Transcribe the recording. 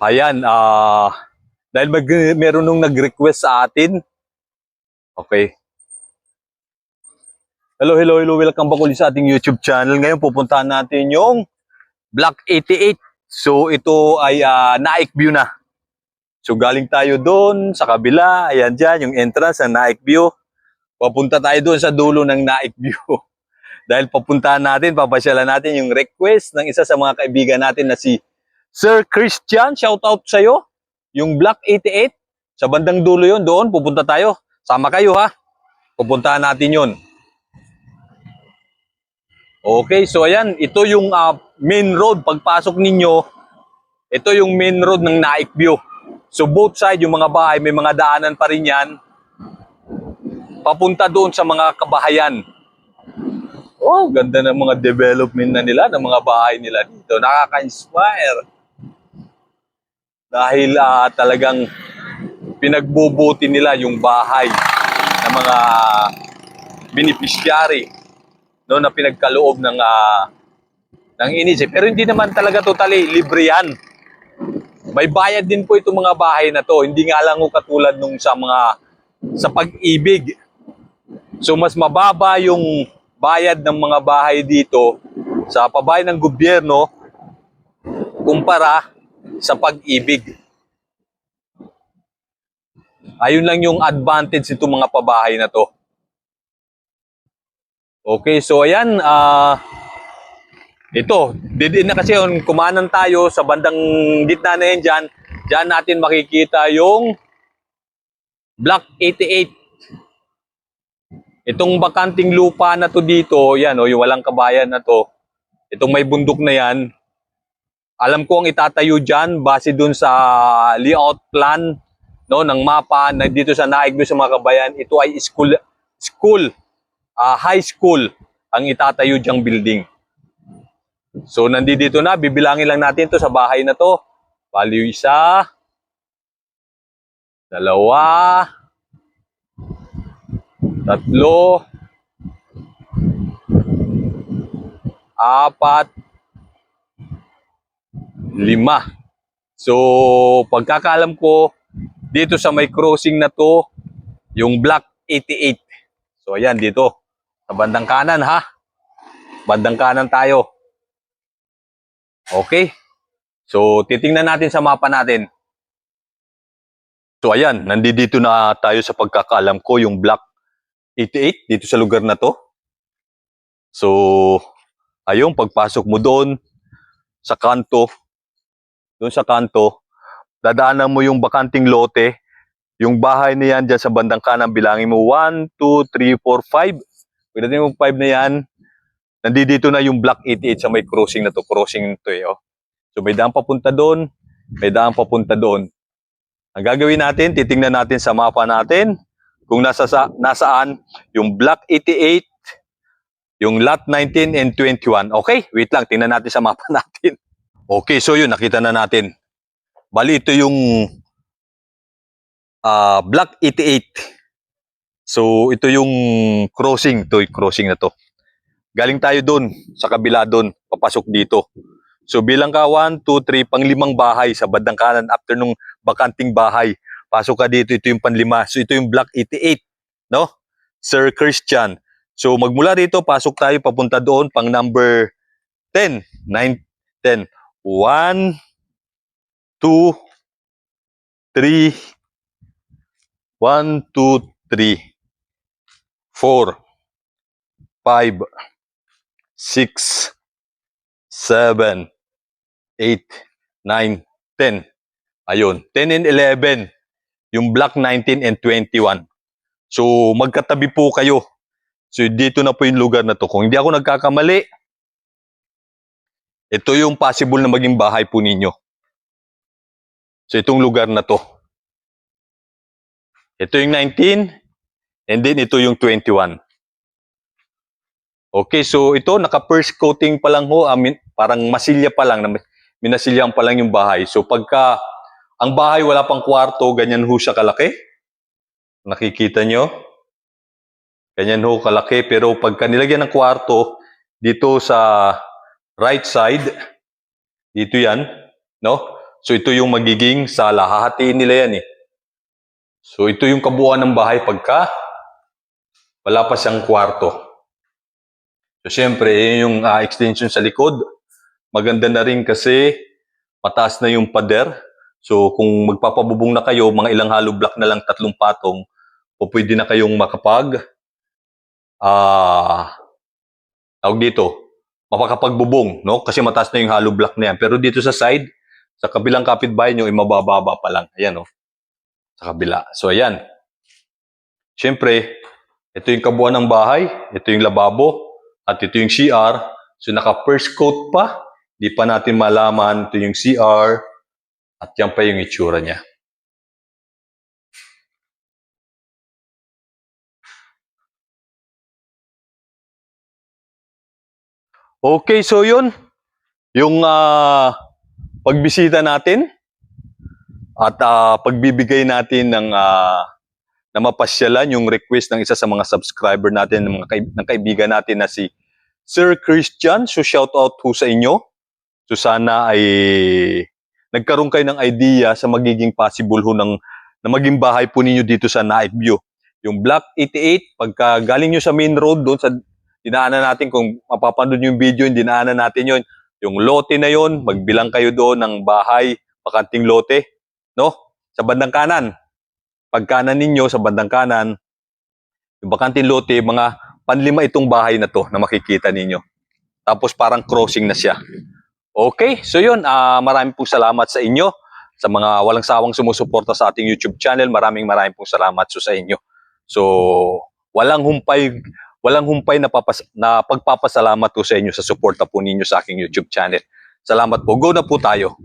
Ayan, ah dahil mag, meron nung nag-request sa atin. Okay. Hello, hello, hello. Welcome back ulit sa ating YouTube channel. Ngayon pupuntahan natin yung Block 88. So ito ay ah, Naik View na. So galing tayo doon sa kabila. Ayan dyan, yung entrance ng Naik View. Papunta tayo doon sa dulo ng Naik View. Dahil papuntahan natin, papasyalan natin yung request ng isa sa mga kaibigan natin na si Sir Christian. Shout out sa'yo. Yung Block 88. Sa bandang dulo yun, doon, pupunta tayo. Sama kayo ha. Pupuntahan natin yun. Okay, so ayan, ito yung ah, main road. Pagpasok ninyo, ito yung main road ng Naik View. So both side, yung mga bahay, may mga daanan pa rin yan. Papunta doon sa mga kabahayan. Oh, ganda ng mga development na nila, ng mga bahay nila dito. Nakaka-inspire. Dahil ah, talagang pinagbubuti nila yung bahay ng mga beneficiary no na pinagkaloob ng ah, ng inisip. Pero hindi naman talaga totally libre yan. May bayad din po itong mga bahay na to. Hindi nga lang katulad nung sa mga sa pag-ibig. So mas mababa yung bayad ng mga bahay dito sa pabahay ng gobyerno kumpara sa pag-ibig. Ayun lang yung advantage nitong mga pabahay na to. Okay, so ayan, ah ito, didin na kasi yun, kumanan tayo sa bandang gitna na yan dyan. Dyan natin makikita yung Block 88. Itong bakanting lupa na to dito, yan o, yung walang kabayan na to. Itong may bundok na yan. Alam ko ang itatayo dyan base dun sa layout plan no, ng mapa na dito sa Naig sa mga kabayan. Ito ay school, school, ah, high school ang itatayo diyang building. So nandito na, bibilangin lang natin to sa bahay na to. Value isa, dalawa, tatlo, apat, lima. So pagkakaalam ko, dito sa may crossing na to, yung block 88. So ayan dito, sa bandang kanan ha. Bandang kanan tayo. Okay. So, titingnan natin sa mapa natin. So, ayan, nandito na tayo sa pagkakaalam ko, yung block 88 dito sa lugar na to. So, ayun, pagpasok mo doon sa kanto, doon sa kanto, dadaanan mo yung bakanting lote, yung bahay na yan dyan sa bandang kanan, bilangin mo 1, 2, 3, 4, 5. Pagdating mo 5 na yan, nandito na yung block 88 sa may crossing na to, crossing to eh. Oh. So may daan papunta doon, may daan papunta doon. Ang gagawin natin, titingnan natin sa mapa natin kung nasa sa, nasaan yung block 88, yung lot 19 and 21. Okay, wait lang, tingnan natin sa mapa natin. Okay, so yun, nakita na natin. Bali, ito yung ah, block 88. So, ito yung crossing, to crossing na to. Galing tayo doon, sa kabila doon, papasok dito. So bilang ka 1, 2, 3, panglimang bahay sa bandang kanan after nung bakanting bahay. Pasok ka dito, ito yung panlima. So ito yung block 88, no? Sir Christian. So magmula dito, pasok tayo papunta doon pang number 10, 9, 10. 1, 2, 3, 1, 2, 3, 4, 5, 6, 7, 8, 9, 10. Ayun, 10 and 11. Yung block 19 and 21. So, magkatabi po kayo. So, dito na po yung lugar na to. Kung hindi ako nagkakamali, ito yung possible na maging bahay po ninyo. So, itong lugar na to. Ito yung 19, and then ito yung 21. Okay, so ito, naka-first coating pa lang ho, I mean, parang masilya pa lang, na- minasilyan pa lang yung bahay. So pagka ang bahay wala pang kwarto, ganyan ho siya kalaki. Nakikita nyo? Ganyan ho kalaki, pero pagka nilagyan ng kwarto, dito sa right side, dito yan, no? So ito yung magiging sala. Hahatiin nila yan eh. So ito yung kabuuan ng bahay pagka wala pa siyang kwarto. So syempre, yun yung ah, extension sa likod. Maganda na rin kasi mataas na yung pader. So kung magpapabubong na kayo, mga ilang hollow block na lang, tatlong patong, o pwede na kayong makapag ah tawag dito, mapakapagbubong, no? Kasi mataas na yung hollow block na yan. Pero dito sa side, sa kabilang kapitbahay nyo, ay mabababa pa lang. Ayan, no? Sa kabila. So, ayan. Siyempre, ito yung kabuuan ng bahay, ito yung lababo, at ito yung CR. So, naka-first coat pa. Di pa natin malaman. Ito yung CR. At yan pa yung itsura niya. Okay, so yun. Yung ah, pagbisita natin at ah, pagbibigay natin ng ah, na mapasyalan yung request ng isa sa mga subscriber natin, ng mga kaib- ng kaibigan natin na si Sir Christian. So shout out po sa inyo. So sana ay nagkaroon kayo ng idea sa magiging possible ho ng na maging bahay po ninyo dito sa Night View. Yung Block 88, pagka galing nyo sa main road doon sa dinaanan natin, kung mapapanood yung video, dinaanan natin yon yung lote na yon magbilang kayo doon ng bahay, bakanting lote, no? Sa bandang kanan. Pagkanan ninyo, sa bandang kanan, yung bakanting lote, mga panlima itong bahay na to na makikita ninyo. Tapos parang crossing na siya. Okay, so yun, ah maraming pong salamat sa inyo sa mga walang sawang sumusuporta sa ating YouTube channel. Maraming maraming pong salamat so sa inyo. So, walang humpay walang humpay na, papas, na pagpapasalamat po sa inyo sa suporta po ninyo sa aking YouTube channel. Salamat po. Go na po tayo.